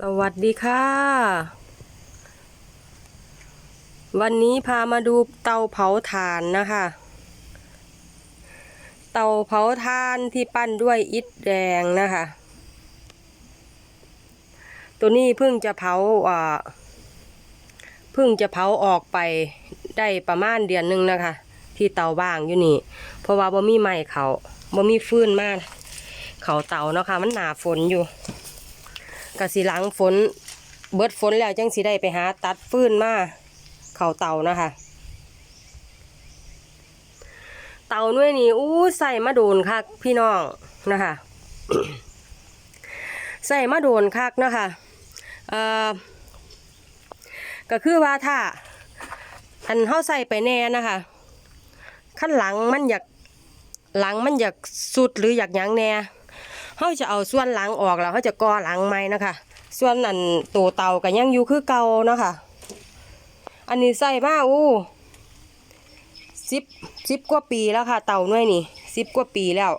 สวัสดีค่ะ วันนี้พามาดูเตาเผาถ่านนะคะ เตาเผาถ่านที่ปั้นด้วยอิฐแดงนะคะ ตัวนี้เพิ่งจะเผาอ่าเพิ่งจะเผาออกไปได้ประมาณเดือนหนึ่งนะคะ ที่เตาว่างอยู่นี่ เพราะว่าบ่มีไม้เขาบ่มีฟืนมากเขาเตาเนาะค่ะมันหนาฝนอยู่ กะสิหลังฝน เบิดฝนแล้วจังสิได้ไปหาตัดฟื้นมาเข่าเต่านะคะ เตาหน่วยนี้อู้ใส่มาโดนคักพี่น้องนะคะใส่มาโดนคักนะคะเอ่อก็คือว่าถ้าอันเฮาใส่ไปแน่นะคะขั้นหลังมันอยากหลังมันอยากสุดหรืออยากยังแน่ เขาจะเอาส่วนหลังออกแล้วเขาจะก่อหลังใหม่นะคะส่วนอันตัวเตาก็ยังอยู่คือเก่านะคะอันนี้ใส่มาอู้สิบสิบกว่าปีแล้วค่ะ เตาหน่วยนี่สิบกว่าปีแล้ว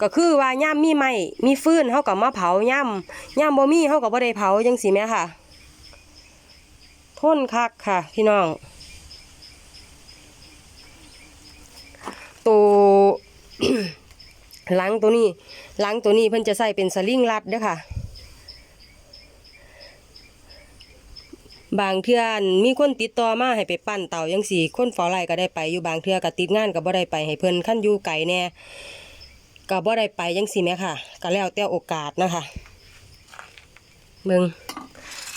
ก็คือว่าย่ามมีไม้มีฟืนเขากับมาเผาย่ามย่ามบ่มีเขากับบ่ได้เผาจังสิแม่ค่ะทนคักค่ะ พี่น้องตัว ลังตัวนี้ลังตัวนี้เพิ่นจะใส่เป็นสลิงรัดเด้อค่ะ บางเทื่ออันมีคนติดต่อมาให้ไปปั้นเต่ายังสี่คนฝอไร่ก็ได้ไปอยู่บางเทื่อก็ติดงานก็บ่ได้ไปให้เพิ่นขั้นอยู่ไกลแน่ก็บ่ได้ไปยังสี่แม่ค่ะ ก็แล้วแต่โอกาสนะคะเมือง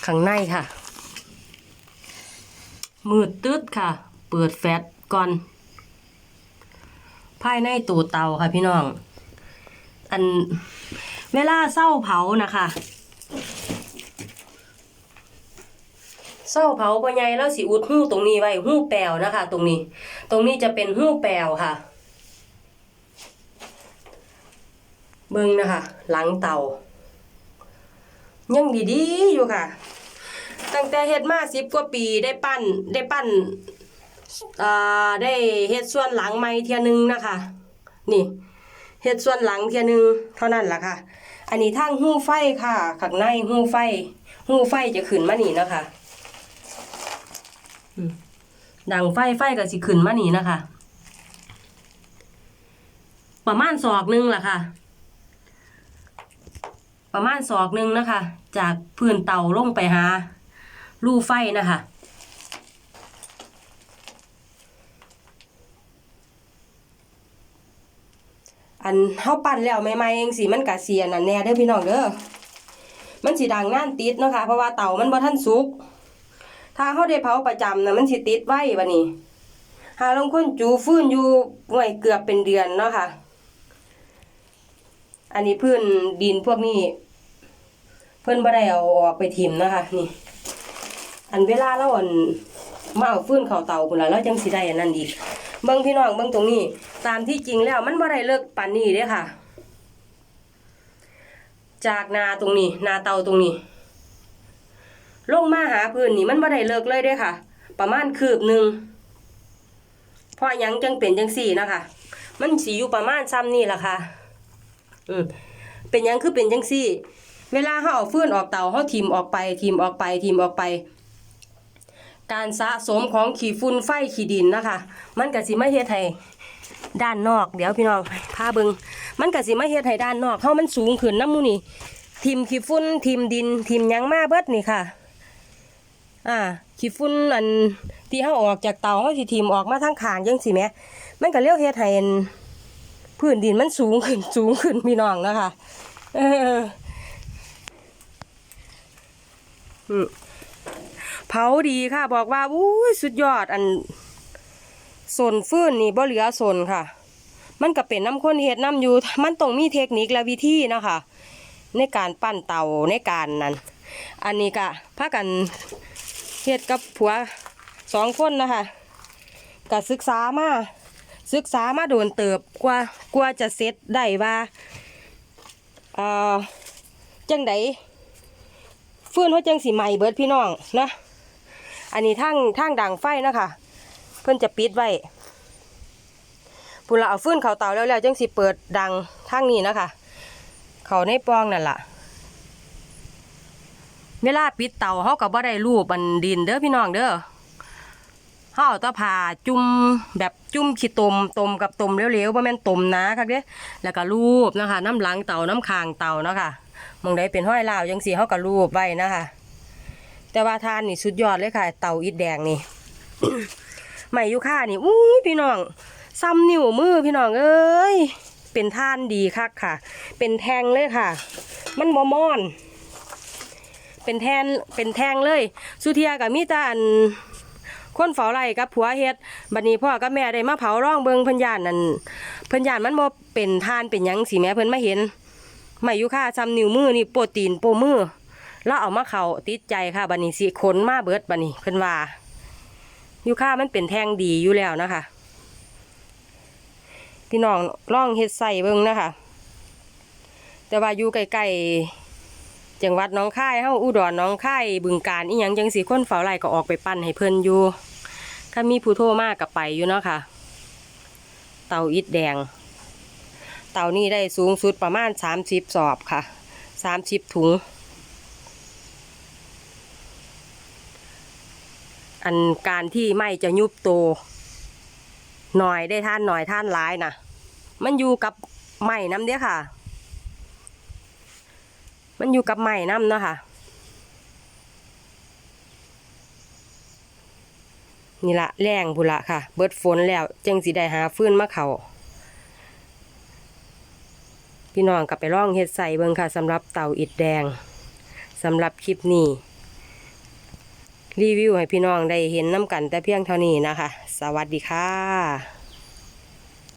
ข้างในค่ะ มืดตึ๊ดค่ะ เปิดแฟลชก่อนภายในตูเตาค่ะพี่น้อง อันเวลาเศร้าเผานะคะเศร้าเผาปะไงแล้วสิอุดหู้ตรงนี้ไว้หู้แปลวนะคะ ตรงนี้ ตรงนี้จะเป็นหู้แปลวค่ะ เบิ่งนะคะ หลังเตายังดีๆอยู่ค่ะ ตั้งแต่เฮ็ดมาสิบกว่าปีได้ปั้นได้ปั้นอ่าได้เฮ็ดส่วนหลังไม้เทียหนึงนะคะ นี่ เฮ็ดส่วนหลังเทียนึงเท่านั้นล่ะค่ะ อันนี้ทางหู้ไฟค่ะข้างในหู้ไฟหู้ไฟจะขึ้นมานี่นะคะดังไฟไฟก็สิขึ้นมานี่นะคะ ประมาณศอกหนึงล่ะค่ะ ประมาณศอกหนึงนะคะ จากพื้นเตาลงไปหารูไฟนะคะ อันเฮาปั่นแล้วใหม่ๆเองสิมันกะเสียนั่นแน่เด้อพี่น้องเด้อมันสิดังงานติดเนาะค่ะเพราะว่าเตามันบ่ทันสุก ถ้าเฮาได้เผาประจำนะมันสิติดไว้บัดนี้หาลงคนจูฟื้นอยู่ห่วยเกือบเป็นเดือนเนาะค่ะ อันนี้พื้นดินพวกนี้ เพิ่นบ่ได้เอาออกไปทิมนะคะนี่ อันเวลาเราอันมาเอาฟื้นเข้าเตาพุ่นล่ะเราจังสิได้อันนั้นอีก เบิ่งพี่น้องเบิ่งตรงนี้ ตามที่จริงแล้วมันบ่ได้เลิกปานนี้เด้ค่ะ จากนาตรงนี้ นาเตาตรงนี้ ลงมาหาพื้นนี่มันบ่ได้เลิกเลยเด้ค่ะ ประมาณคืบหนึ่งเพราะยังจังเป็นจังสี่นะคะ มันสิอยู่ประมาณซ้ำนี่ล่ะค่ะ อืมเป็นยังคือเป็นจังซี่ เวลาเฮาเอาฟืนออกเตาเฮาทิมออกไปทิมออกไปทิมออกไป การสะสมของขี้ฝุ่นไฟขี้ดินนะคะ มันก็สิมาเฮ็ดให้ด้านนอก เดี๋ยวพี่น้องพาเบิงมันก็สิมาเฮ็ดให้ด้านนอกเฮามันสูงขึ้นน้ำมูนี่ทิมขี้ฝุ่นทิมดินทิมหยังมาเบิดนี่ค่ะ อ่าขี้ฝุ่นอันที่เฮาออกจากเตาเฮาสิทิมออกมาทางข้างจังซี่แหมมันก็เลี้ยวเฮ็ดให้พื้นดินมันสูงขึ้นสูงขึ้นพี่น้องนะคะ เอออืม เผาดีค่ะบอกว่าอู้ยสุดยอดอันสนฟื้นนี่บ่เหลือสนค่ะ มันก็เป็นน้ำข้นเฮ็ดน้ำอยู่ มันต้องมีเทคนิคและวิธีนะคะ ในการปั้นเตาในการนั้น อันนี้ก็พากันเฮ็ดกับผัวสองคนนะคะก็ศึกษามาศึกษามาโดนเติบกว่ากว่าจะเสร็จได้ว่าเอ่อจังไดฟื้นเขาจังสีใหม่เบิดพี่น้องนะ อันนี้ทางทางดังไฟนะคะเพิ่อนจะปิดไว้พุ่นละเอาฟื้นเขาเตาแล้วแล้วจังสิเปิดดังทางนี้นะคะ เขาในปองนั่นล่ะเวลาปิดเตาเฮาก็บ่ได้รูปอันดินเด้อพี่น้องเด้อเฮาเอาตะผาจุ่มแบบจุ่มขี้ตมตมกับตมเหลวๆบ่แม่นตมนาคักเด้แล้วก็รูปนะคะ น้ำหลังเตาน้ำคางเตานะคะมองใดเป็นห้อยลาวจังซี่เฮาก็รูปไว้นะคะ แต่ว่าทานนี่สุดยอดเลยค่ะ เตาอิฐแดงนี่ไหมยูค่านี่อุ้ยพี่น้องซ้ำนิ้วมือพี่น้องเอ้ยเป็นท่านดีคักค่ะ เป็นแทงเลยค่ะ มันบ่มอน เป็นแทนเป็นแทงเลย สุเทียกับมีแตาอันคนเฝ้าไร่กับผัวเฮ็ดบัดนี้พ่อกับแม่ได้มาเผาร่องเบิงเพิ่นย่านนั่นเพิ่นย่านมันบ่เป็นท่านเป็นหยังสิแม่เพิ่นมาเห็นไหมยูค่าซ้ำนิ้วมือนี่โปรตีนโปรมือ แล้วเอามาเขาติดใจค่ะบันี้สิขนมาเบิดบันี้เพิ่นว่ายูค่ามันเป็นแท่งดีอยู่แล้วนะคะพี่น้องล่องเฮ็ดใส่เบิ่งนะคะแต่ว่าอยู่ใกลๆจังหวัดน้องค่ายเฮาอุดรน้องค่ายบึงการอีหยังจังสีคนเฝ้าไร่ก็ออกไปปั้นให้เพิ่นอยู่ถ้ามีผู้โทรมากกับไปอยู่เนาะค่ะ เตาอิฐแดง เตานี่ได้สูงสุดประมาณสามสิบสอบค่ะสามสิบถุง อันการที่ไม่จะยุบโตหน่อยได้ท่านหน่อยท่านร้ายนะมันอยู่กับไม้น้ำเดียค่ะ มันอยู่กับไม้น้ำเนาะค่ะนี่ละแรงบุละค่ะ เบิดฝนแล้วจังสีได้หาฟื้นมาเขาพี่น้องกลับไปร่องเฮ็ดใส่เบิงค่ะสำหรับเต่าอิดแดงสำหรับคลิปนี้ รีวิวให้พี่น้องได้เห็นน้ำกันแต่เพียงเท่านี้นะคะ สวัสดีค่ะ